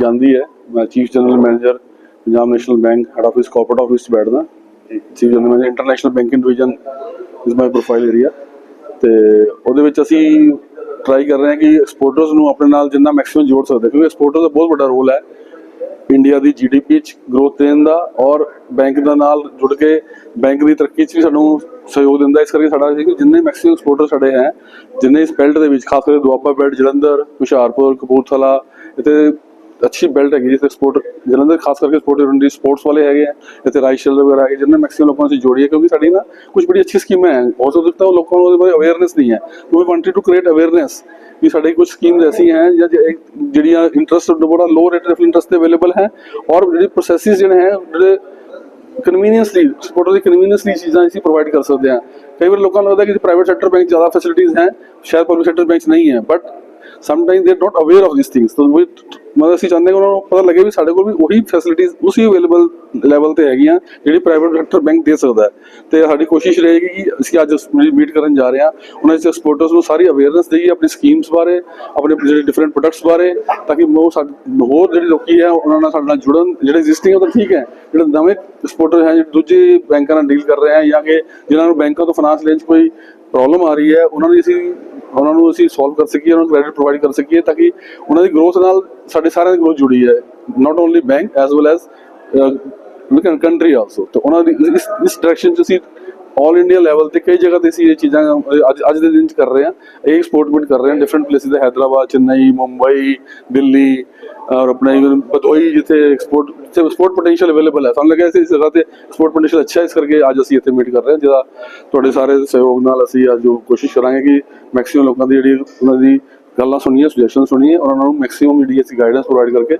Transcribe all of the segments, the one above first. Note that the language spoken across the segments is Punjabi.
ਜਾਂਦੀ ਹੈ। ਮੈਂ chief general manager Punjab national bank head office corporate office 'ਚ ਬੈਠਦਾ। Chief general manager international banking division is my profile area ਤੇ ਉਹਦੇ ਵਿੱਚ ਅਸੀਂ ਟਰਾਈ ਕਰ ਰਹੇ ਹਾਂ ਕਿ ਐਕਸਪੋਰਟਰਸ ਨੂੰ ਆਪਣੇ ਨਾਲ ਜਿੰਨਾ ਮੈਕਸਿਮਮ ਜੋੜ ਸਕਦੇ। ਕਿਉਂਕਿ ਐਕਸਪੋਰਟਰ ਦਾ ਬਹੁਤ ਵੱਡਾ ਰੋਲ ਹੈ। ਇੰਡੀਆ ਦੀ ਜੀਡੀਪੀ ਚ ਗਰੋਥ ਦੇਣ ਦਾ ਔਰ ਬੈਂਕ ਦਾ ਨਾਲ ਜੁੜ ਕੇ ਬੈਂਕ ਦੀ ਤਰੱਕੀ ਚ ਵੀ ਸਾਨੂੰ ਸਹਿਯੋਗ ਦਿੰਦਾ। ਇਸ ਕਰਕੇ ਸਾਡਾ ਜਿੰਨੇ ਮੈਕਸਿਮਮ ਐਕਸਪੋਰਟਰ ਸਾਡੇ ਹੈ, ਜਿੰਨੇ ਇਸ ਬੈਲਟ ਦੇ ਵਿੱਚ, ਖਾਸ ਕਰਕੇ ਦੁਆਬਾ ਬੈਲਟ ਜਲੰਧਰ, ਹੁਸ਼ਿਆਰਪੁਰ, ਕਪੂਰਥਲਾ, ਇੱਥੇ ਅੱਛੀ ਬੈਲਟ ਹੈਗੀ ਜਿੱਥੇ ਸਪੋਰਟ ਜਲੰਧਰ ਖਾਸ ਕਰਕੇ ਸਪੋਰਟ ਯੂਨਿਟੀ ਸਪੋਰਟਸ ਵਾਲੇ ਹੈਗੇ ਆ, ਇੱਥੇ ਰਾਈਸ਼ਲ ਵਗੈਰਾ ਹੈਗੇ ਜਿੰਨੇ ਮੈਕਸਿਮਮ ਲੋਕਾਂ ਨੂੰ ਜੋੜੀ ਹੈ, ਕਿਉਂਕਿ ਸਾਡੀ ਨਾ ਕੁਝ ਬੜੀ ਅੱਛੀ ਸਕੀਮਾਂ ਹੈ। ਹੋ ਸਕਦਾ ਉਹ ਲੋਕਾਂ ਨੂੰ ਉਹਦੇ ਬਾਰੇ ਅਵੇਅਰਨੈਸ ਨਹੀਂ ਹੈ। We wanted to create awareness ਵੀ ਸਾਡੇ ਕੁਝ ਸਕੀਮਸ ਐਸੀ ਹੈ ਜਾਂ ਜਿਹੜੀਆਂ ਇੰਟਰਸਟ ਬੜਾ ਲੋ ਰੇਟ ਆਫ ਇੰਟਰਸਟ ਤੇ ਅਵੇਲੇਬਲ ਹੈ ਔਰ ਜਿਹੜੀ ਪ੍ਰੋਸੈਸਿਸ ਜਿਹੜੇ ਹੈ, ਜਿਹੜੇ ਕਨਵੀਨੀਅੰਸਲੀ ਸਪੋਰਟਰ ਦੀ ਕਨਵੀਨੀਅੰਸਲੀ ਚੀਜ਼ਾਂ ਅਸੀਂ ਪ੍ਰੋਵਾਈਡ ਕਰ ਸਕਦੇ ਹਾਂ। ਕਈ ਵਾਰ ਲੋਕਾਂ ਨੂੰ ਲੱਗਦਾ ਕਿ ਪ੍ਰਾਈਵੇਟ ਸੈਕਟਰ ਬੈਂਕ ਜ਼ਿਆਦਾ ਫੈਸਿਲਿਟੀਜ਼ ਹੈ, ਸ਼ਾਇਦ ਪਬਲਿਕ ਸੈਕਟਰ ਬੈਂਕ ਨਹੀਂ ਹੈ but sometimes they not aware of this things ਤਾਂ ਮਤਲਬ ਅਸੀਂ ਚਾਹੁੰਦੇ ਕਿ ਉਹਨਾਂ ਨੂੰ ਪਤਾ ਲੱਗੇ ਵੀ ਸਾਡੇ ਕੋਲ ਵੀ ਉਹੀ ਫੈਸਿਲਿਟੀਜ਼ ਉਸੇ ਅਵੇਲੇਬਲ ਲੈਵਲ ਤੇ ਹੈਗੀਆਂ ਜਿਹੜੀ ਪ੍ਰਾਈਵੇਟ ਸੈਕਟਰ ਬੈਂਕ ਦੇ ਸਕਦਾ ਹੈ। ਤੇ ਸਾਡੀ ਕੋਸ਼ਿਸ਼ ਰਹੇਗੀ ਕਿ ਅਸੀਂ ਅੱਜ ਮੀਟ ਕਰਨ ਜਾ ਰਹੇ ਹਾਂ। ਉਹਨਾਂ ਦੇ ਸਪੋਰਟਰਸ ਨੂੰ ਸਾਰੀ ਅਵੇਅਰਨੈਸ ਦੇਈਏ ਆਪਣੀ ਸਕੀਮਸ ਬਾਰੇ, ਆਪਣੇ ਜਿਹੜੇ ਡਿਫਰੈਂਟ ਪ੍ਰੋਡਕਟਸ ਬਾਰੇ, ਤਾਂ ਕਿ ਉਹ ਸਾਡੇ, ਹੋਰ ਜਿਹੜੇ ਲੋਕੀ ਹੈ, ਉਹਨਾਂ ਨਾਲ ਸਾਡੇ ਨਾਲ ਜੁੜਨ, ਜਿਹੜੇ ਐਗਜ਼ਿਸਟਿੰਗ ਉਹ ਤਾਂ ਠੀਕ ਹੈ। ਜਿਹੜੇ ਨਵੇਂ ਸਪੋਰਟਰ ਹੈ, ਜਿਹੜੇ ਦੂਜੇ ਬੈਂਕਾਂ ਨਾਲ ਡੀਲ ਕਰ ਰਹੇ ਹੈ ਜਾਂ ਕਿ ਜਿਨ੍ਹਾਂ ਨੂੰ ਬੈਂਕਾਂ ਤੋਂ ਫਾਈਨਾਂਸ ਲੈਣ 'ਚ ਕੋਈ ਪ੍ਰੋਬਲਮ ਆ ਰਹੀ ਹੈ, ਉਹਨਾਂ ਦੀ ਅਸੀਂ ਉਹਨਾਂ ਨੂੰ ਅਸੀਂ ਸੋਲਵ ਕਰ ਸਕੀਏ, ਉਹਨਾਂ ਨੂੰ ਕ੍ਰੈਡਿਟ ਪ੍ਰੋਵਾਈਡ ਕਰ ਸਕੀਏ ਤਾਂ ਕਿ ਉਹਨਾਂ ਦੀ ਗਰੋਥ ਨਾਲ ਸਾਡੇ ਸਾਰਿਆਂ ਦੀ ਗਰੋਥ ਜੁੜੀ ਹੈ not only bank as well as country also ਤਾਂ ਉਹਨਾਂ ਦੀ, ਇਸ ਇਸ ਡਾਇਰੈਕਸ਼ਨ 'ਚ ਅਸੀਂ ਆਲ ਇੰਡੀਆ ਲੈਵਲ ਤੇ ਕਈ ਜਗ੍ਹਾ ਤੇ ਅਸੀਂ ਇਹ ਚੀਜ਼ਾਂ ਅੱਜ ਅੱਜ ਦੇ ਦਿਨ 'ਚ ਕਰ ਰਹੇ ਹਾਂ, ਇਹ ਐਕਸਪੋਰਟ ਮਿਟ ਕਰ ਰਹੇ ਹਾਂ ਡਿਫਰੈਂਟ ਪਲੇਸਿਸ ਤੇ ਹੈਦਰਾਬਾਦ, ਚੇਨਈ, ਮੁੰਬਈ, ਦਿੱਲੀ, ਔਰ ਆਪਣਾ even ਬਦੋਈ ਜਿੱਥੇ ਐਕਸਪੋਰਟ ਜਿੱਥੇ ਐਕਸਪੋਰਟ ਪੋਟੈਂਸ਼ੀਅਲ ਅਵੇਲੇਬਲ ਹੈ। ਸਾਨੂੰ ਲੱਗਿਆ ਇਸ ਇਸ ਜਗ੍ਹਾ ਤੇ ਐਕਸਪੋਰਟ ਪੋਟੈਂਸ਼ੀਅਲ ਅੱਛਾ ਇਸ ਕਰਕੇ ਅੱਜ ਅਸੀਂ ਇੱਥੇ ਮੀਟ ਕਰ ਰਹੇ ਹਾਂ, ਜਿਹਦਾ ਤੁਹਾਡੇ ਸਾਰੇ ਸਹਿਯੋਗ ਨਾਲ ਅਸੀਂ ਅੱਜ ਕੋਸ਼ਿਸ਼ ਕਰਾਂਗੇ ਕਿ ਮੈਕਸਿਮਮ ਲੋਕਾਂ ਦੀ ਜਿਹੜੀ ਉਹਨਾਂ ਦੀ ਗੱਲਾਂ ਸੁਣੀਏ ਸੁਜੈਸ਼ਨ ਸੁਣੀਏ ਔਰ ਉਹਨਾਂ ਨੂੰ ਮੈਕਸਿਮਮ ਜਿਹੜੀ ਅਸੀਂ ਗਾਈਡੈਂਸ ਪ੍ਰੋਵਾਈਡ ਕਰਕੇ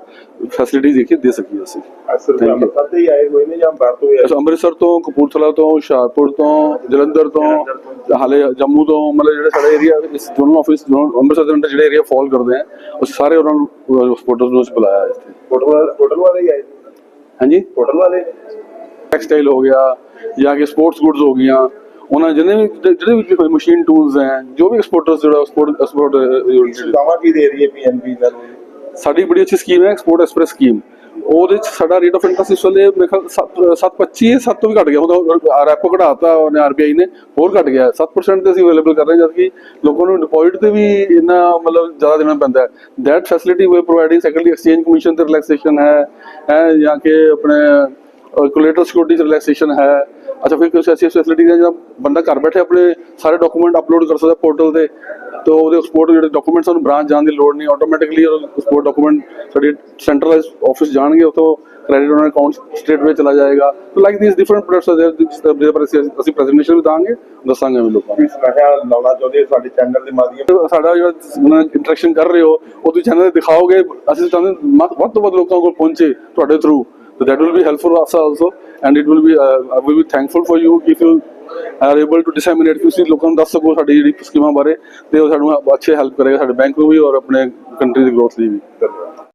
ਫੈਸਿਲਿਟੀਜ਼ ਦੇਖੀਏ ਦੇ ਸਕੀਏ ਅਸੀਂ. ਅੰਮ੍ਰਿਤਸਰ ਤੇ ਹੀ ਆਏ ਹੋਏ ਨੇ ਜਾਂ ਬਾਹਰ ਤੋਂ ਹੀ ਆਏ? ਅੱਛਾ ਅੰਮ੍ਰਿਤਸਰ ਤੋਂ ਕਪੂਰਥਲਾ ਤੋਂ ਹੁਸ਼ਿਆਰਪੁਰ ਤੋਂ ਜਲੰਧਰ ਤੋਂ ਹਾਲੇ ਜੰਮੂ ਤੋਂ ਮਤਲਬ ਜਿਹੜੇ ਸਾਡੇ ਏਰੀਆ ਇਸ ਦੋਨੋਂ ਆਫਿਸ ਅੰਮ੍ਰਿਤਸਰ ਦੇ ਅੰਦਰ ਜਿਹੜੇ ਏਰੀਆ ਫਾਲ ਕਰਦੇ ਆ ਉਹ ਸਾਰੇ ਉਹਨਾਂ ਨੂੰ ਸਪੋਰਟਰਸ ਨੂੰ ਬੁਲਾਇਆ ਹੈ ਇੱਥੇ। ਹੋਟਲ ਵਾਲੇ ਹੀ ਆਏ? ਹਾਂਜੀ? ਹੋਟਲ ਵਾਲੇ? ਟੈਕਸਟਾਈਲ ਹੋ ਗਿਆ ਜਾਂ ਕਿ ਸਪੋਰਟਸ ਗੁੱਡਸ ਹੋ ਗਈਆਂ ਉਹਨਾਂ ਜਿਹਨੇ ਵੀ ਜਿਹੜੇ ਵੀ ਮਸ਼ੀਨ ਟੂਲਸ ਹੈ ਜੋ ਵੀ ਐਕਸਪੋਰਟਰਸ ਜਿਹੜਾ ਸਪੋਰਟ ਐਕਸਪੋਰਟ ਸੁਦਾਮਾ ਕੀ ਦੇ ਰਹੀ ਹੈ ਪੀਐਨਬੀ ਨੂੰ ਸਾਡੀ ਬੜੀ ਅੱਛੀ ਸਕੀਮ ਹੈ ਐਕਸਪੋਰਟ ਐਕਸਪ੍ਰੈਸ ਸਕੀਮ ਉਹਦੇ ਚ ਸਾਡਾ ਰੇਟ ਆਫ ਇੰਟਰਸਟ ਇਸ ਵੇਲੇ ਮੇਰੇ ਖਿਆਲ 7.25 ਹੈ 7 ਤੋਂ ਵੀ ਘਟ ਗਿਆ। ਉਹਦਾ ਰੈਪੋ ਘਟਾਤਾ ਉਹਨੇ ਆਰਬੀਆਈ ਨੇ ਹੋਰ ਘਟ ਗਿਆ। 7% ਤੇ ਅਸੀਂ ਅਵੇਲੇਬਲ ਕਰ ਰਹੇ ਹਾਂ ਜਦਕਿ ਲੋਕਾਂ ਨੂੰ ਡਿਪੋਜ਼ਿਟ ਤੇ ਵੀ ਇੰਨਾ ਮਤਲਬ ਜ਼ਿਆਦਾ ਦੇਣਾ ਪੈਂਦਾ ਹੈ। That facility we providing secondary exchange commission ਤੇ ਰਿਲੈਕਸੇਸ਼ਨ ਹੈ ਹੈ ਜਾਂ ਕਿ ਆਪਣੇ ਕੋਲੇਟਰ ਸਿਕਿਉਰਿਟੀ ਰਿਲੈਕਸੇਸ਼ਨ ਹੈ। ਅੱਛਾ ਫਿਰ ਕੁਝ ਐਸੀ ਫੈਸਿਲਿਟੀਜ਼ ਹੈ ਜਿਹੜਾ ਬੰਦਾ ਘਰ ਬੈਠੇ ਆਪਣੇ ਸਾਰੇ ਡਾਕੂਮੈਂਟ ਅਪਲੋਡ ਕਰ ਸਕਦਾ ਪੋਰਟਲ ਤੇ? ਤੇ ਉਹਦੇ ਐਕਸਪੋਰਟ ਜਿਹੜੇ ਡਾਕੂਮੈਂਟਸ ਨੂੰ ਬ੍ਰਾਂਚ ਜਾਣ ਦੀ ਲੋੜ ਨਹੀਂ ਆਟੋਮੈਟਿਕਲੀ ਐਕਸਪੋਰਟ ਡਾਕੂਮੈਂਟ ਸਾਡੀ ਸੈਂਟਰਲਾਈਜ਼ ਆਫਿਸ ਜਾਣਗੇ ਉਤੋਂ ਕ੍ਰੈਡਿਟ ਉਹਨਾਂ ਅਕਾਊਂਟ ਸਟੇਟ ਵਿੱਚ ਚਲਾ ਜਾਏਗਾ। So like these different products are ਜਿਹਦੇ ਪਰ ਅਸੀਂ ਅਸੀਂ ਪ੍ਰੈਜੈਂਟੇਸ਼ਨ ਵੀ ਦਾਂਗੇ ਦੱਸਾਂਗੇ ਵੀ ਲੋਕਾਂ ਨੂੰ। ਸੁਨੇਹਾ ਲਾਉਣਾ ਚਾਹੁੰਦੇ ਸਾਡੇ ਚੈਨਲ ਦੇ ਮਾਧਿਅਮ ਸਾਡਾ ਜਿਹੜਾ ਇੰਟਰੈਕਸ਼ਨ ਕਰ ਰਹੇ ਹੋ ਉਹ ਤੁਸੀਂ ਚੈਨਲ ਤੇ ਦਿਖਾਓਗੇ। ਅਸੀਂ ਚਾਹੁੰਦੇ ਵੱਧ ਤੋਂ ਵੱਧ ਲੋਕਾਂ ਕੋਲ ਪਹੁੰਚੇ ਤੁਹਾਡੇ through so that will be helpful for us also and it will be uh, I will be thankful for you if you are able to disseminate ਤੁਸੀਂ ਲੋਕਾਂ ਨੂੰ ਦੱਸ ਸਕੋ ਸਾਡੀ ਜਿਹੜੀ ਸਕੀਮਾਂ ਬਾਰੇ ਤੇ ਉਹ ਸਾਨੂੰ ਅੱਛੇ ਹੈਲਪ ਕਰੇਗਾ ਸਾਡੇ ਬੈਂਕ ਨੂੰ ਵੀ ਔਰ ਆਪਣੇ ਕੰਟਰੀ ਦੀ ਗਰੋਥ ਲਈ ਵੀ ਧੰਨਵਾਦ